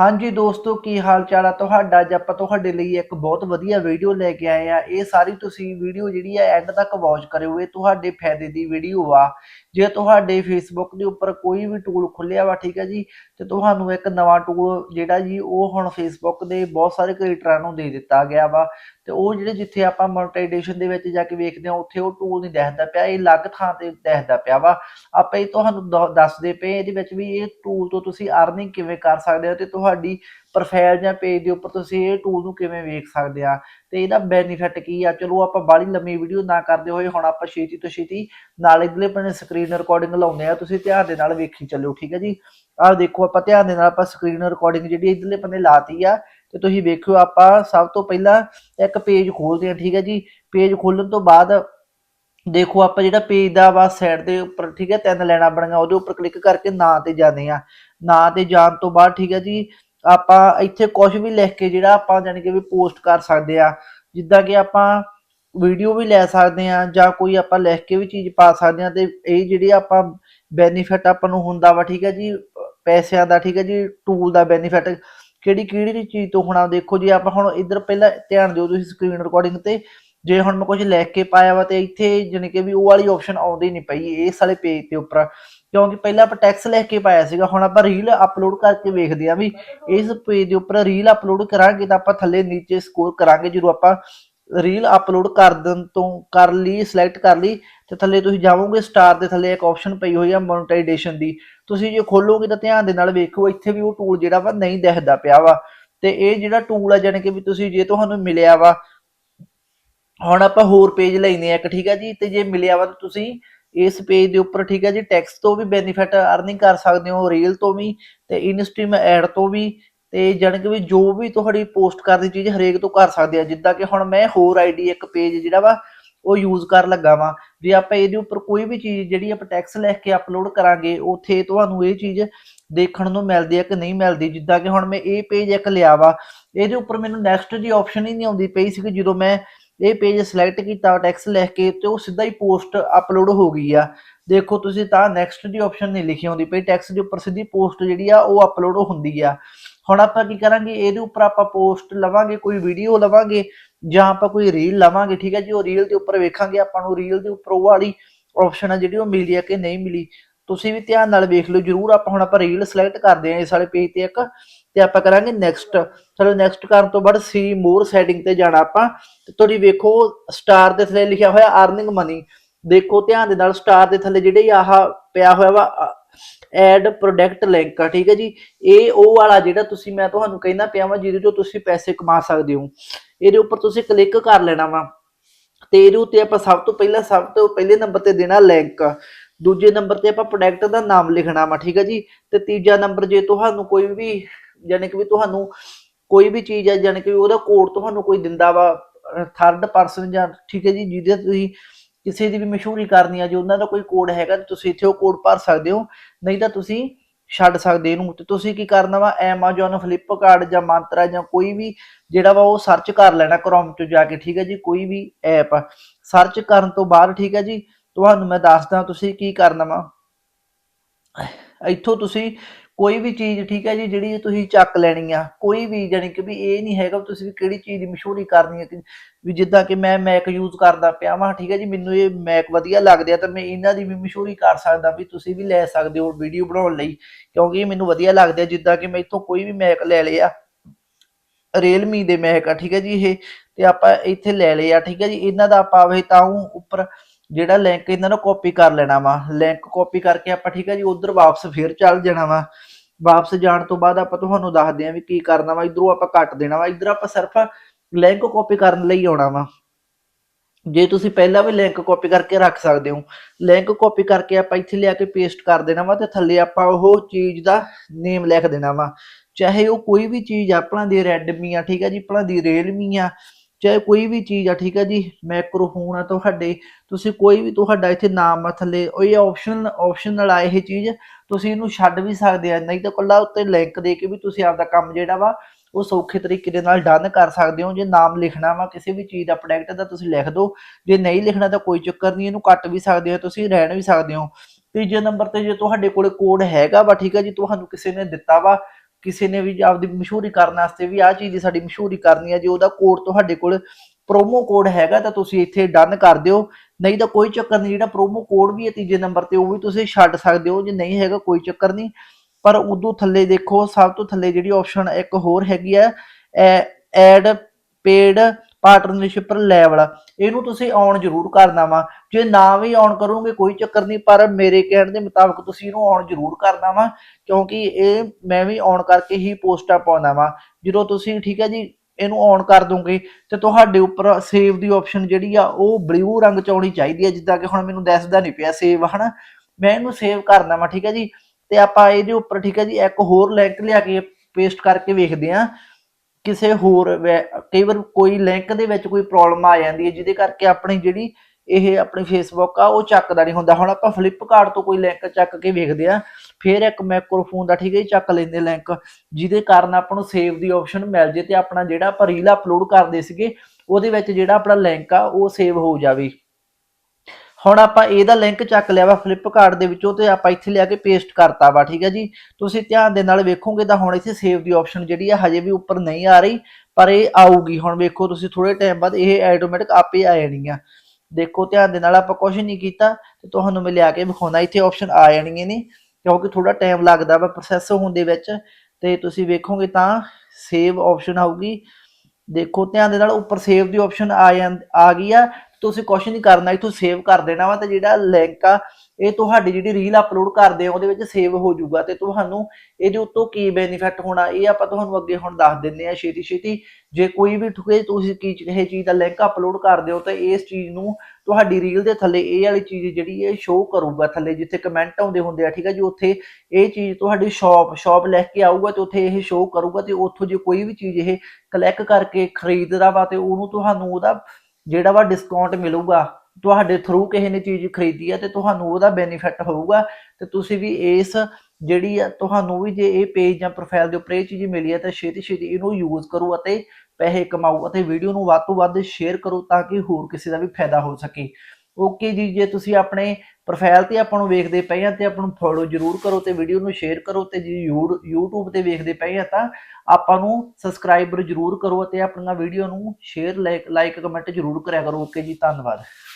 ਹਾਂਜੀ ਦੋਸਤੋ, ਕੀ ਹਾਲ ਚਾਲ ਆ ਤੁਹਾਡਾ? ਅੱਜ ਆਪਾਂ ਤੁਹਾਡੇ ਲਈ ਇੱਕ ਬਹੁਤ ਵਧੀਆ ਵੀਡੀਓ ਲੈ ਕੇ ਆਏ ਆ। ਇਹ ਸਾਰੀ ਤੁਸੀਂ ਵੀਡੀਓ ਜਿਹੜੀ ਆ ਐਂਡ ਤੱਕ ਵਾਚ ਕਰਿਓ। ਇਹ ਤੁਹਾਡੇ ਫਾਇਦੇ ਦੀ ਵੀਡੀਓ ਆ। ਜੇ ਤੁਹਾਡੇ ਫੇਸਬੁੱਕ ਦੇ ਉੱਪਰ ਕੋਈ ਵੀ ਟੂਲ ਖੁੱਲਿਆ ਵਾ, ਠੀਕ ਹੈ ਜੀ, ਤੇ ਤੁਹਾਨੂੰ ਇੱਕ ਨਵਾਂ ਟੂਲ ਜਿਹੜਾ ਜੀ, ਉਹ ਹੁਣ ਫੇਸਬੁੱਕ ਦੇ ਬਹੁਤ ਸਾਰੇ ਕ੍ਰੀਏਟਰਾਂ ਨੂੰ ਦੇ ਦਿੱਤਾ ਗਿਆ ਵਾ। ਤੇ ਉਹ ਜਿਹੜੇ ਜਿੱਥੇ ਆਪਾਂ ਮੋਨਟਾਈਜੇਸ਼ਨ ਦੇ ਵਿੱਚ ਜਾ ਕੇ ਵੇਖਦੇ ਹਾਂ ਉੱਥੇ ਉਹ ਟੂਲ ਨਹੀਂ ਦਿਖਦਾ ਪਿਆ। ਇਹ ਅਲੱਗ ਥਾਂ ਤੇ ਦਿਖਦਾ ਪਿਆ ਵਾ। ਆਪਾਂ ਇਹ ਤੁਹਾਨੂੰ ਦ- ਦੱਸਦੇ ਪਏ ਇਹਦੇ ਵਿੱਚ ਵੀ ਇਹ ਟੂਲ ਤੋਂ ਤੁਸੀਂ ਅਰਨਿੰਗ ਕਿਵੇਂ ਕਰ ਸਕਦੇ ਹੋ ਤੇ ਤੁਹਾਡੀ ਪ੍ਰੋਫਾਈਲ ਜਾਂ ਪੇਜ ਦੇ ਉੱਪਰ ਤੁਸੀਂ ਇਹ ਟੂਲ ਨੂੰ ਕਿਵੇਂ ਵੇਖ ਸਕਦੇ ਆ? ਤੇ ਇਹਦਾ ਬੈਨੀਫਿਟ ਕੀ ਆ? ਚਲੋ ਆਪਾਂ ਬਾਹਲੀ ਲੰਮੀ ਵੀਡੀਓ ਨਾ ਕਰਦੇ ਹੋਏ, ਹੁਣ ਆਪਾਂ ਛੇਤੀ ਤੋਂ ਛੇਤੀ ਨਾਲ ਇਧਰਲੇ ਆਪਣੇ ਸਕਰੀਨ ਰਿਕਾਰਡਿੰਗ ਲਾਉਂਦੇ ਆ, ਤੁਸੀਂ ਧਿਆਨ ਦੇ ਨਾਲ ਵੇਖੀ ਚੱਲਿਓ, ਠੀਕ ਹੈ ਜੀ? ਆਹ ਦੇਖੋ, ਆਪਾਂ ਧਿਆਨ ਦੇ ਨਾਲ ਆਪਾਂ ਸਕਰੀਨ ਰਿਕਾਰਡਿੰਗ ਜਿਹੜੀ ਇਧਰਲੇ ਬੰਨੇ ਲਾਤੀ ਆ, ਤੇ ਤੁਸੀਂ ਵੇਖਿਓ ਆਪਾਂ ਸਭ ਤੋਂ ਪਹਿਲਾਂ ਇੱਕ ਪੇਜ ਖੋਲਦੇ ਆ, ਠੀਕ ਹੈ ਜੀ? ਪੇਜ ਖੋਲਣ ਤੋਂ ਬਾਅਦ ਦੇਖੋ ਆਪਾਂ ਜਿਹੜਾ ਪੇਜ ਦਾ ਵਾ ਸਾਈਡ ਦੇ ਉੱਪਰ ਠੀਕ ਹੈ, ਤਿੰਨ ਲਾਈਨਾਂ ਬਣੀਆਂ, ਉਹਦੇ ਉੱਪਰ ਕਲਿੱਕ ਕਰਕੇ ਨਾਂ ਤੇ ਜਾਂਦੇ ਆ ਨਾਂ ਤੇ ਜਾਣ ਤੋਂ ਬਾਅਦ ਠੀਕ ਹੈ ਜੀ, ਆਪਾਂ ਇੱਥੇ ਕੁਝ ਵੀ ਲਿਖ ਕੇ ਜਿਹੜਾ ਆਪਾਂ ਜਾਨੀ ਕਿ ਵੀ ਪੋਸਟ ਕਰ ਸਕਦੇ ਆ ਜਿੱਦਾਂ ਕਿ ਆਪਾਂ ਵੀਡੀਓ ਵੀ ਲੈ ਸਕਦੇ ਆ ਜਾਂ ਕੋਈ ਆਪਾਂ ਲਿਖ ਕੇ ਵੀ ਚੀਜ਼ ਪਾ ਸਕਦੇ ਆ ਤੇ ਇਹ ਜਿਹੜੀ ਆਪਾਂ ਬੈਨੀਫਿਟ ਆਪਾਂ ਨੂੰ ਹੁੰਦਾ ਵਾ ਠੀਕ ਹੈ ਜੀ, ਪੈਸਿਆਂ ਦਾ ਠੀਕ ਹੈ ਜੀ ਟੂਲ ਦਾ ਬੈਨੀਫਿਟ ਕਿਹੜੀ ਕਿਹੜੀ ਚੀਜ਼ ਤੋਂ ਹੋਣਾ, ਦੇਖੋ ਜੀ ਆਪਾਂ ਹੁਣ ਇੱਧਰ ਪਹਿਲਾਂ ਧਿਆਨ ਦਿਓ ਤੁਸੀਂ ਸਕਰੀਨ ਰਿਕਾਰਡਿੰਗ ਤੇ। ਜੇ ਹੁਣ ਮੈਂ ਕੁਝ ਲਿਖ ਕੇ ਪਾਇਆ ਵਾ ਤੇ ਇੱਥੇ ਜਾਣੀ ਕਿ ਵੀ ਉਹ ਵਾਲੀ ਆਪਸ਼ਨ ਆਉਂਦੀ ਨਹੀਂ ਪਈ ਇਸ ਵਾਲੇ ਪੇਜ ਦੇ ਉੱਪਰ। ਕਿਉਂਕਿ ਪਹਿਲਾਂ ਆਪਾਂ ਟੈਕਸ ਲਿਖ ਕੇ ਪਾਇਆ ਸੀਗਾ, ਹੁਣ ਆਪਾਂ ਰੀਲ ਅਪਲੋਡ ਕਰਕੇ ਵੇਖਦੇ ਆ ਵੀ ਇਸ ਪੇਜ ਦੇ ਉੱਪਰ ਰੀਲ ਅਪਲੋਡ ਕਰਾਂਗੇ ਤਾਂ ਆਪਾਂ ਥੱਲੇ ਨੀਚੇ ਸਕੋਰ ਕਰਾਂਗੇ। ਜਦੋਂ ਆਪਾਂ ਰੀਲ ਅਪਲੋਡ ਕਰ ਦੇਣ ਤੋਂ, ਕਰ ਲਈ ਸਿਲੈਕਟ ਕਰ ਲਈ, ਤੇ ਥੱਲੇ ਤੁਸੀਂ ਜਾਵੋਗੇ ਸਟਾਰ ਦੇ ਥੱਲੇ ਇੱਕ ਆਪਸ਼ਨ ਪਈ ਹੋਈ ਆ ਮੋਨਟਾਈਜੇਸ਼ਨ ਦੀ। ਤੁਸੀਂ ਜੇ ਖੋਲੋਗੇ ਤਾਂ ਧਿਆਨ ਦੇ ਨਾਲ ਵੇਖੋ, ਇੱਥੇ ਵੀ ਉਹ ਟੂਲ ਜਿਹੜਾ ਵਾ ਨਹੀਂ ਦਿਖਦਾ ਪਿਆ ਵਾ। ਤੇ ਇਹ ਜਿਹੜਾ ਟੂਲ ਆ, ਜਾਣੀ ਕਿ ਵੀ ਤੁਸੀਂ ਜੇ ਤੁਹਾਨੂੰ ਮਿਲਿਆ ਵਾ ਹੁਣ ਆਪਾਂ ਹੋਰ ਪੇਜ ਲੈਨੇ ਆ ਇੱਕ, ਠੀਕ ਹੈ ਜੀ? ਤੇ ਜੇ ਮਿਲਿਆ ਵਾ ਤਾਂ ਤੁਸੀਂ ਇਸ ਪੇਜ ਦੇ ਉੱਪਰ, ਠੀਕ ਹੈ ਜੀ ਟੈਕਸ ਤੋਂ ਵੀ ਬੈਨੀਫਿਟ ਅਰਨਿੰਗ ਕਰ ਸਕਦੇ ਹੋ ਰੀਲ ਤੋਂ ਵੀ ਤੇ ਇਨਸਟ੍ਰੀਮ ਐਡ ਤੋਂ ਵੀ ਤੇ ਜਾਣੀ ਕਿ ਵੀ ਜੋ ਵੀ ਤੁਹਾਡੀ ਪੋਸਟ ਕਰਦੀ ਚੀਜ਼ ਹਰੇਕ ਤੋਂ ਕਰ ਸਕਦੇ ਆ। ਜਿੱਦਾਂ ਕਿ ਹੁਣ ਮੈਂ ਹੋਰ ਆਈਡੀ ਇੱਕ ਪੇਜ ਜਿਹੜਾ ਵਾ, ਉਹ ਯੂਜ਼ ਕਰ ਲੱਗਾ ਵਾਂ। ਜੇ ਆਪਾਂ ਇਹਦੇ ਉੱਪਰ ਕੋਈ ਵੀ ਚੀਜ਼ ਜਿਹੜੀ ਆਪਾਂ ਟੈਕਸ ਲਿਖ ਕੇ ਅਪਲੋਡ ਕਰਾਂਗੇ, ਉੱਥੇ ਤੁਹਾਨੂੰ ਇਹ ਚੀਜ਼ ਦੇਖਣ ਨੂੰ ਮਿਲਦੀ ਹੈ ਕਿ ਨਹੀਂ ਮਿਲਦੀ। ਜਿੱਦਾਂ ਕਿ ਹੁਣ ਮੈਂ ਇਹ ਪੇਜ ਇੱਕ ਲਿਆ ਵਾ, ਇਹਦੇ ਉੱਪਰ ਮੈਨੂੰ ਨੈਕਸਟ ਦੀ ਆਪਸ਼ਨ ਹੀ ਨਹੀਂ ਆਉਂਦੀ ਪਈ ਸੀ ਜਦੋਂ ਮੈਂ ਇਹ ਪੇਜ ਸਿਲੈਕਟ ਕੀਤਾ ਟੈਕਸਟ ਲਿਖ ਕੇ ਤੇ ਉਹ ਸਿੱਧਾ ਹੀ ਪੋਸਟ ਅਪਲੋਡ ਹੋ ਗਈ ਆ। ਦੇਖੋ ਤੁਸੀਂ ਤਾਂ ਨੈਕਸਟ ਦੀ ਆਪਸ਼ਨ ਨਹੀਂ ਲਿਖੀ ਹੁੰਦੀ ਪਈ ਟੈਕਸਟ ਦੇ ਉੱਪਰ ਸਿੱਧੀ ਪੋਸਟ ਜਿਹੜੀ ਆ, ਉਹ ਅਪਲੋਡ ਹੁੰਦੀ ਆ। ਹੁਣ ਆਪਾਂ ਕੀ ਕਰਾਂਗੇ, ਇਹਦੇ ਉੱਪਰ ਆਪਾਂ ਪੋਸਟ ਲਵਾਂਗੇ, ਕੋਈ ਵੀਡੀਓ ਲਵਾਂਗੇ, ਜਾਂ ਆਪਾਂ ਕੋਈ ਰੀਲ ਲਵਾਂਗੇ, ਠੀਕ ਹੈ ਜੀ? ਉਹ ਰੀਲ ਦੇ ਉੱਪਰ ਵੇਖਾਂਗੇ, ਆਪਾਂ ਨੂੰ ਰੀਲ ਦੇ ਉੱਪਰ ਉਹ ਵਾਲੀ ਆਪਸ਼ਨ ਆ ਜਿਹੜੀ ਉਹ ਮਿਲੀ ਆ ਕਿ ਨਹੀਂ ਮਿਲੀ। ਤੁਸੀਂ ਵੀ ਧਿਆਨ ਨਾਲ ਵੇਖ ਲਿਓ, ਜਰੂਰ ਆਪਾਂ ਹੁਣ ਆਪਾਂ ਰੀਲ ਸਿਲੈਕਟ ਕਰਦੇ ਹਾਂ ਇਸ ਵਾਲੇ ਪੇਜ ਤੇ ਇੱਕ। ਤੇ ਆਪਾਂ ਕਰਾਂਗੇ ਨੈਕਸਟ ਚਲੋ ਨੈਕਸਟ ਕਰਨ ਤੋਂ ਬਾਅਦ ਸੀ ਮੋਰ ਸੈਟਿੰਗ ਤੇ ਜਾਣਾ ਆਪਾਂ। ਤੇ ਤੁਹਾਡੀ ਵੇਖੋ ਸਟਾਰ ਦੇ ਥੱਲੇ ਲਿਖਿਆ ਹੋਇਆ ਅਰਨਿੰਗ ਮਨੀ ਦੇਖੋ ਧਿਆਨ ਦੇ ਨਾਲ ਸਟਾਰ ਦੇ ਥੱਲੇ ਜਿਹੜੇ ਆਹ ਪਿਆ ਹੋਇਆ ਵਾ ਐਡ ਪ੍ਰੋਡਕਟ ਲਿੰਕ ਆ, ਠੀਕ ਹੈ ਜੀ? ਇਹ ਉਹ ਵਾਲਾ ਜਿਹੜਾ ਤੁਸੀਂ, ਮੈਂ ਤੁਹਾਨੂੰ ਕਹਿੰਦਾ ਪਿਆ ਵਾ, ਜਿਹਦੇ ਤੋਂ ਤੁਸੀਂ ਪੈਸੇ ਕਮਾ ਸਕਦੇ ਹੋ। ਇਹਦੇ ਉੱਪਰ ਤੁਸੀਂ ਕਲਿੱਕ ਕਰ ਲੈਣਾ ਵਾ। ਤੇ ਇਹਦੇ ਉੱਤੇ ਆਪਾਂ ਸਭ ਤੋਂ ਪਹਿਲਾਂ, ਸਭ ਤੋਂ ਪਹਿਲੇ ਨੰਬਰ ਤੇ ਦੇਣਾ ਲਿੰਕ ਦੂਜੇ ਨੰਬਰ ਤੇ ਆਪਾਂ ਪ੍ਰੋਡਕਟ ਦਾ ਨਾਮ ਲਿਖਣਾ ਵਾ, ਠੀਕ ਹੈ ਜੀ? ਤੇ ਤੀਜਾ ਨੰਬਰ ਜੇ ਤੁਹਾਨੂੰ ਕੋਈ ਵੀ ਯਾਨੀ ਕਿ ਵੀ ਤੁਹਾਨੂੰ ਕੋਈ ਵੀ ਚੀਜ਼ ਹੈ ਯਾਨੀ ਕਿ ਉਹਦਾ ਕੋਡ ਤੁਹਾਨੂੰ ਕੋਈ ਦਿੰਦਾ ਵਾ ਥਰਡ ਪਰਸਨ ਜਾਂ ਠੀਕ ਹੈ ਜੀ, ਜਿਹਦੇ ਤੁਸੀਂ ਕਿਸੇ ਦੀ ਵੀ ਮਸ਼ਹੂਰੀ ਕਰਨੀ ਆ, ਜੇ ਉਹਨਾਂ ਦਾ ਕੋਈ ਕੋਡ ਹੈਗਾ ਤੁਸੀਂ ਇੱਥੇ ਉਹ ਕੋਡ ਭਰ ਸਕਦੇ ਹੋ, ਨਹੀਂ ਤਾਂ ਤੁਸੀਂ ਛੱਡ ਸਕਦੇ ਇਹਨੂੰ। ਤੇ ਤੁਸੀਂ ਕੀ ਕਰਨਾ ਵਾ, Amazon, Flipkart ਜਾਂ ਮੰਤਰਾ ਜਾਂ ਕੋਈ ਵੀ ਜਿਹੜਾ ਵਾ ਉਹ ਸਰਚ ਕਰ ਲੈਣਾ Chrome ਤੋਂ ਜਾ ਕੇ, ਠੀਕ ਹੈ ਜੀ, ਕੋਈ ਵੀ ਐਪ ਸਰਚ ਕਰਨ ਤੋਂ ਬਾਅਦ, ਠੀਕ ਹੈ ਜੀ, ਤੁਹਾਨੂੰ ਮੈਂ ਦੱਸਦਾ ਤੁਸੀਂ ਕੀ ਕਰਨਾ ਵਾ। ਇੱਥੋਂ ਤੁਸੀਂ ਕੋਈ ਵੀ ਚੀਜ਼ ਠੀਕ ਹੈ ਜੀ, ਜਿਹੜੀ ਤੁਸੀਂ ਚੱਕ ਲੈਣੀ ਆ, ਕੋਈ ਵੀ ਜਾਨੀ ਕਿ ਵੀ ਇਹ ਨਹੀਂ ਹੈਗਾ ਵੀ ਤੁਸੀਂ ਵੀ ਕਿਹੜੀ ਚੀਜ਼ ਦੀ ਮਸ਼ਹੂਰੀ ਕਰਨੀ ਹੈ ਵੀ ਜਿੱਦਾਂ ਕਿ ਮੈਂ ਮੈਕ ਯੂਜ਼ ਕਰਦਾ ਪਿਆ ਵਾਂ, ਠੀਕ ਹੈ ਜੀ, ਮੈਨੂੰ ਇਹ ਮੈਕ ਵਧੀਆ ਲੱਗਦੇ ਆ ਤਾਂ ਮੈਂ ਇਹਨਾਂ ਦੀ ਵੀ ਮਸ਼ਹੂਰੀ ਕਰ ਸਕਦਾ ਵੀ ਤੁਸੀਂ ਵੀ ਲੈ ਸਕਦੇ ਹੋ ਵੀਡੀਓ ਬਣਾਉਣ ਲਈ, ਕਿਉਂਕਿ ਇਹ ਮੈਨੂੰ ਵਧੀਆ ਲੱਗਦੇ ਆ, ਜਿੱਦਾਂ ਕਿ ਮੈਂ ਇੱਥੋਂ ਕੋਈ ਵੀ ਮੈਕ ਲੈ ਲਿਆ ਰੀਅਲਮੀ ਦੇ ਮੈਕ ਆ, ਠੀਕ ਹੈ ਜੀ, ਇਹ ਤੇ ਆਪਾਂ ਇੱਥੇ ਲੈ ਲਏ ਆ, ਠੀਕ ਹੈ ਜੀ, ਇਹਨਾਂ ਦਾ ਆਪਾਂ ਵੇ ਤਾਂ ਉੱਪਰ ਜਿਹੜਾ ਲਿੰਕ ਇਹਨਾਂ ਨੂੰ ਕਾਪੀ ਕਰ ਲੈਣਾ ਵਾ ਲਿੰਕ ਕਾਪੀ ਕਰਕੇ ਆਪਾਂ, ਠੀਕ ਹੈ ਜੀ, ਉਧਰ ਵਾਪਸ ਫੇਰ ਚੱਲ ਜਾਣਾ ਵਾ। ਵਾਪਸ ਜਾਣ ਤੋਂ ਬਾਅਦ ਆਪਾਂ ਤੁਹਾਨੂੰ ਦੱਸਦੇ ਆਂ ਵੀ ਕੀ ਕਰਨਾ ਵਾ, ਇਧਰੋਂ ਆਪਾਂ ਕੱਟ ਦੇਣਾ ਵਾ, ਇਧਰ ਆਪਾਂ ਸਿਰਫ ਲਿੰਕ ਕਾਪੀ ਕਰਨ ਲਈ ਆਉਣਾ ਵਾ। ਜੇ ਤੁਸੀਂ ਪਹਿਲਾਂ ਵੀ ਲਿੰਕ ਕਾਪੀ ਕਰਕੇ ਰੱਖ ਸਕਦੇ ਹੋ ਲਿੰਕ ਕਾਪੀ ਕਰਕੇ ਆਪਾਂ ਇੱਥੇ ਲਿਆ ਕੇ ਪੇਸਟ ਕਰ ਦੇਣਾ ਵਾ ਤੇ ਥੱਲੇ ਆਪਾਂ ਉਹ ਚੀਜ਼ ਦਾ ਨੇਮ ਲਿਖ ਦੇਣਾ ਵਾ। ਚਾਹੇ ਉਹ ਕੋਈ ਵੀ ਚੀਜ਼ ਆਪਣਾ ਦੀ ਰੈਡਮੀ ਆ, ਠੀਕ ਆ ਜੀ ਆਪਣਾ ਦੀ ਰੀਅਲਮੀ ਆ ਚਾਹੇ ਕੋਈ ਵੀ ਚੀਜ਼ ਆ, ਠੀਕ ਹੈ ਜੀ ਮਾਈਕ੍ਰੋਫੋਨ ਆ ਤੁਹਾਡੇ, ਤੁਸੀਂ ਕੋਈ ਵੀ ਤੁਹਾਡਾ ਇੱਥੇ ਨਾਮ ਆ ਥੱਲੇ, ਉਹ ਇਹ ਆਪਸ਼ਨ ਆਪਸ਼ਨਲ ਆ ਇਹ ਚੀਜ਼, ਤੁਸੀਂ ਇਹਨੂੰ ਛੱਡ ਵੀ ਸਕਦੇ ਆ, ਨਹੀਂ ਤਾਂ ਕੱਲਾ ਉੱਤੇ ਲਿੰਕ ਦੇ ਕੇ ਵੀ ਤੁਸੀਂ ਆਪਦਾ ਕੰਮ ਜਿਹੜਾ ਵਾ, ਉਹ ਸੌਖੇ ਤਰੀਕੇ ਦੇ ਨਾਲ ਡਨ ਕਰ ਸਕਦੇ ਹੋ, ਜੇ ਨਾਮ ਲਿਖਣਾ ਵਾ, ਕਿਸੇ ਵੀ ਚੀਜ਼ ਦਾ ਪ੍ਰੋਡਕਟ ਦਾ ਤੁਸੀਂ ਲਿਖ ਦਿਓ ਜੇ ਨਹੀਂ ਲਿਖਣਾ ਤਾਂ ਕੋਈ ਚੱਕਰ ਨਹੀਂ, ਇਹਨੂੰ ਕੱਟ ਵੀ ਸਕਦੇ ਹੋ, ਤੁਸੀਂ ਰਹਿਣ ਵੀ ਸਕਦੇ ਹੋ। ਤੀਜੇ ਨੰਬਰ ਤੇ ਜੇ ਤੁਹਾਡੇ ਕੋਲ ਕੋਡ ਹੈਗਾ ਵਾ, ਠੀਕ ਹੈ ਜੀ, ਤੁਹਾਨੂੰ ਕਿਸੇ ਨੇ ਦਿੱਤਾ ਵਾ ਕਿਸੇ ਨੇ ਵੀ ਆਪਦੀ ਮਸ਼ਹੂਰੀ ਕਰਨ ਵਾਸਤੇ ਵੀ ਆਹ ਚੀਜ਼ ਦੀ ਸਾਡੀ ਮਸ਼ਹੂਰੀ ਕਰਨੀ ਹੈ ਜੇ, ਉਹਦਾ ਕੋਡ ਤੁਹਾਡੇ ਕੋਲ ਪ੍ਰੋਮੋ ਕੋਡ ਹੈਗਾ ਤਾਂ ਤੁਸੀਂ ਇੱਥੇ ਡਨ ਕਰ ਦਿਓ। ਨਹੀਂ ਤਾਂ ਕੋਈ ਚੱਕਰ ਨਹੀਂ, ਜਿਹੜਾ ਪ੍ਰੋਮੋ ਕੋਡ ਵੀ ਹੈ ਤੀਜੇ ਨੰਬਰ ਤੇ ਉਹ ਵੀ ਤੁਸੀਂ ਛੱਡ ਸਕਦੇ ਹੋ, ਜੇ ਨਹੀਂ ਹੈਗਾ ਕੋਈ ਚੱਕਰ ਨਹੀਂ। ਪਰ ਉਦੋਂ ਥੱਲੇ ਦੇਖੋ, ਸਭ ਤੋਂ ਥੱਲੇ ਜਿਹੜੀ ਆਪਸ਼ਨ ਇੱਕ ਹੋਰ ਹੈਗੀ ਹੈ ਐਡ ਪੇਡ ਪਾਰਟਨਰਸ਼ਿਪ ਲੈਵਲ ਇਹਨੂੰ ਤੁਸੀਂ ਔਨ ਜ਼ਰੂਰ ਕਰਨਾ ਵਾ। ਜੇ ਨਾ ਵੀ ਔਨ ਕਰੋਗੇ, ਕੋਈ ਚੱਕਰ ਨਹੀਂ, ਪਰ ਮੇਰੇ ਕਹਿਣ ਦੇ ਮੁਤਾਬਕ ਤੁਸੀਂ ਇਹਨੂੰ ਔਨ ਜ਼ਰੂਰ ਕਰਨਾ ਵਾ, ਕਿਉਂਕਿ ਇਹ ਮੈਂ ਵੀ ਔਨ ਕਰਕੇ ਹੀ ਪੋਸਟਾਂ ਪਾਉਂਦਾ ਵਾ। ਜਦੋਂ ਤੁਸੀਂ, ਠੀਕ ਹੈ ਜੀ, ਇਹਨੂੰ ਔਨ ਕਰ ਦੋਗੇ, ਤੇ ਤੁਹਾਡੇ ਉੱਪਰ ਸੇਵ ਦੀ ਆਪਸ਼ਨ ਜਿਹੜੀ ਆ, ਉਹ ਬਲੂ ਰੰਗ ਚ ਆਉਣੀ ਚਾਹੀਦੀ ਹੈ ਜਿੱਦਾਂ ਕਿ ਹੁਣ ਮੈਨੂੰ ਦੱਸਦਾ ਨਹੀਂ ਪਿਆ ਸੇਵ ਹਨਾ। ਮੈਂ ਇਹਨੂੰ ਸੇਵ ਕਰਨਾ ਵਾ, ਠੀਕ ਹੈ ਜੀ। ਤੇ ਆਪਾਂ ਇਹਦੇ ਉੱਪਰ, ਠੀਕ ਹੈ ਜੀ, ਇੱਕ ਹੋਰ ਲਿੰਕ ਲਿਆ ਕੇ ਪੇਸਟ ਕਰਕੇ ਵੇਖਦੇ ਆ। ਕਿਸੇ ਹੋਰ ਕਈ ਵਾਰ ਕੋਈ ਲਿੰਕ ਦੇ ਵਿੱਚ ਕੋਈ ਪ੍ਰੋਬਲਮ ਆ ਜਾਂਦੀ ਹੈ, ਜਿਹਦੇ ਕਰਕੇ ਆਪਣੀ ਜਿਹੜੀ ਇਹ ਆਪਣੀ ਫੇਸਬੁੱਕ ਆ, ਉਹ ਚੱਕਦਾ ਨਹੀਂ ਹੁੰਦਾ। ਹੁਣ ਆਪਾਂ ਫਲਿੱਪਕਾਰਟ ਤੋਂ ਕੋਈ ਲਿੰਕ ਚੱਕ ਕੇ ਵੇਖਦੇ ਆ ਫਿਰ ਇੱਕ ਮਾਈਕ੍ਰੋਫੋਨ ਦਾ ਠੀਕ ਹੈ ਜੀ, ਚੱਕ ਲੈਂਦੇ ਲਿੰਕ ਜਿਹਦੇ ਕਾਰਨ ਆਪਾਂ ਨੂੰ ਸੇਵ ਦੀ ਆਪਸ਼ਨ ਮਿਲ ਜੇ ਤੇ ਆਪਣਾ ਜਿਹੜਾ ਆਪਾਂ ਰੀਲ ਅਪਲੋਡ ਕਰਦੇ ਸੀਗੇ, ਉਹਦੇ ਵਿੱਚ ਜਿਹੜਾ ਆਪਣਾ ਲਿੰਕ ਆ, ਉਹ ਸੇਵ ਹੋ ਜਾਵੇ। ਹੁਣ ਆਪਾਂ ਇਹਦਾ ਲਿੰਕ ਚੱਕ ਲਿਆ ਵਾ ਫਲਿੱਪਕਾਰਟ ਦੇ ਵਿੱਚੋਂ ਤੇ ਆਪਾਂ ਇੱਥੇ ਲਿਆ ਕੇ ਪੇਸਟ ਕਰਤਾ ਵਾ, ਠੀਕ ਹੈ ਜੀ? ਤੁਸੀਂ ਧਿਆਨ ਦੇ ਨਾਲ ਵੇਖੋਗੇ ਤਾਂ ਹੁਣ ਇੱਥੇ ਸੇਵ ਦੀ ਆਪਸ਼ਨ ਜਿਹੜੀ ਆ ਹਜੇ ਵੀ ਉੱਪਰ ਨਹੀਂ ਆ ਰਹੀ, ਪਰ ਇਹ ਆਊਗੀ। ਹੁਣ ਵੇਖੋ ਤੁਸੀਂ ਥੋੜੇ ਟਾਈਮ ਬਾਅਦ ਇਹ ਆਟੋਮੈਟਿਕ ਆਪੇ ਆ ਜਾਣੀ ਆ। ਦੇਖੋ, ਧਿਆਨ ਦੇ ਨਾਲ ਆਪਾਂ ਕੁਝ ਨਹੀਂ ਕੀਤਾ ਤੇ ਤੁਹਾਨੂੰ ਮੈਂ ਲਿਆ ਕੇ ਵਿਖਾਉਣਾ, ਇੱਥੇ ਆਪਸ਼ਨ ਆ ਜਾਣੀਆਂ ਨੇ, ਕਿਉਂਕਿ ਥੋੜਾ ਟਾਈਮ ਲੱਗਦਾ ਵਾ ਪ੍ਰੋਸੈਸ ਹੋਣ ਦੇ ਵਿੱਚ ਤੇ ਤੁਸੀਂ ਵੇਖੋਗੇ ਤਾਂ ਸੇਵ ਆਪਸ਼ਨ ਆਊਗੀ। ਦੇਖੋ, ਧਿਆਨ ਦੇ ਨਾਲ ਉੱਪਰ ਸੇਵ ਦੀ ਆਪਸ਼ਨ ਆ ਆ ਗਈ ਆ ਤੁਸੀਂ ਕੁਝ ਨਹੀਂ ਕਰਨਾ, ਇੱਥੋਂ ਸੇਵ ਕਰ ਦੇਣਾ ਵਾ ਤੇ ਜਿਹੜਾ ਲਿੰਕ ਆ, ਇਹ ਤੁਹਾਡੀ ਜਿਹੜੀ ਰੀਲ ਅਪਲੋਡ ਕਰਦੇ ਆ, ਉਹਦੇ ਵਿੱਚ ਸੇਵ ਹੋ ਜਾਊਗਾ ਤੇ ਤੁਹਾਨੂੰ ਇਹਦੇ ਉੱਤੋਂ ਕੀ ਬੈਨੀਫਿਟ ਹੋਣਾ, ਇਹ ਆਪਾਂ ਤੁਹਾਨੂੰ ਅੱਗੇ ਹੁਣ ਦੱਸ ਦਿੰਦੇ ਆ ਛੇਤੀ ਛੇਤੀ। ਜੇ ਕੋਈ ਵੀ ਠੁਕੇ ਤੁਸੀਂ ਕੀ ਇਹ ਚੀਜ਼ ਦਾ ਲਿੰਕ ਅਪਲੋਡ ਕਰਦੇ ਹੋ ਤਾਂ ਇਸ ਚੀਜ਼ ਨੂੰ ਤੁਹਾਡੀ ਰੀਲ ਦੇ ਥੱਲੇ ਇਹ ਵਾਲੀ ਚੀਜ਼ ਜਿਹੜੀ ਇਹ ਸ਼ੋਅ ਕਰੂਗਾ ਥੱਲੇ, ਜਿੱਥੇ ਕਮੈਂਟ ਆਉਂਦੇ ਹੁੰਦੇ ਆ, ਠੀਕ ਆ ਜੀ, ਉੱਥੇ ਇਹ ਚੀਜ਼ ਤੁਹਾਡੀ ਸ਼ਾਪ ਸ਼ਾਪ ਲਿਖ ਕੇ ਆਊਗਾ ਤੇ ਉੱਥੇ ਇਹ ਸ਼ੋਅ ਕਰੂਗਾ ਤੇ ਉੱਥੋਂ ਜੇ ਕੋਈ ਵੀ ਚੀਜ਼ ਇਹ ਕਲਿੱਕ ਕਰਕੇ ਖਰੀਦਦਾ ਵਾ ਤੇ ਉਹਨੂੰ ਤੁਹਾਨੂੰ ਉਹਦਾ ਜਿਹੜਾ ਵਾ ਡਿਸਕਾਊਂਟ ਮਿਲੂਗਾ, ਤੁਹਾਡੇ ਥਰੂ ਕਿਸੇ ਨੇ ਚੀਜ਼ ਖਰੀਦੀ ਹੈ ਤੇ ਤੁਹਾਨੂੰ ਉਹਦਾ ਬੈਨੀਫਿਟ ਹੋਊਗਾ, ਤੇ ਤੁਸੀਂ ਵੀ ਇਸ ਜਿਹੜੀ ਆ, ਤੁਹਾਨੂੰ ਵੀ ਜੇ ਇਹ ਪੇਜ ਜਾਂ ਪ੍ਰੋਫਾਈਲ ਦੇ ਉੱਪਰ ਇਹ ਚੀਜ਼ ਮਿਲੀ ਹੈ ਤਾਂ ਛੇਤੀ ਛੇਤੀ ਇਹਨੂੰ ਯੂਜ਼ ਕਰੋ ਅਤੇ ਪੈਸੇ ਕਮਾਓ ਅਤੇ ਵੀਡੀਓ ਨੂੰ ਵੱਧ ਤੋਂ ਵੱਧ ਸ਼ੇਅਰ ਕਰੋ ਤਾਂ ਕਿ ਹੋਰ ਕਿਸੇ ਦਾ ਵੀ ਫਾਇਦਾ ਹੋ ਸਕੇ। ਓਕੇ ਜੀ, ਜੇ ਤੁਸੀਂ ਆਪਣੇ ਪ੍ਰੋਫਾਈਲ ਤੇ ਆਪਾਂ ਨੂੰ ਵੇਖਦੇ ਪਏ ਆ ਤੇ ਆਪਾਂ ਨੂੰ ਫੋਲੋ ਜਰੂਰ ਕਰੋ ਤੇ ਵੀਡੀਓ ਨੂੰ ਸ਼ੇਅਰ ਕਰੋ ਤੇ ਜੇ YouTube ਤੇ ਵੇਖਦੇ ਪਏ ਆ ਤਾਂ ਆਪਾਂ ਨੂੰ ਸਬਸਕ੍ਰਾਈਬਰ ਜਰੂਰ ਕਰੋ ਅਤੇ ਆਪਣੀਆਂ ਵੀਡੀਓ ਨੂੰ ਸ਼ੇਅਰ ਲਾਈਕ ਲਾਈਕ ਕਮੈਂਟ ਜਰੂਰ ਕਰਿਆ ਕਰੋ। ਓਕੇ ਜੀ, ਧੰਨਵਾਦ।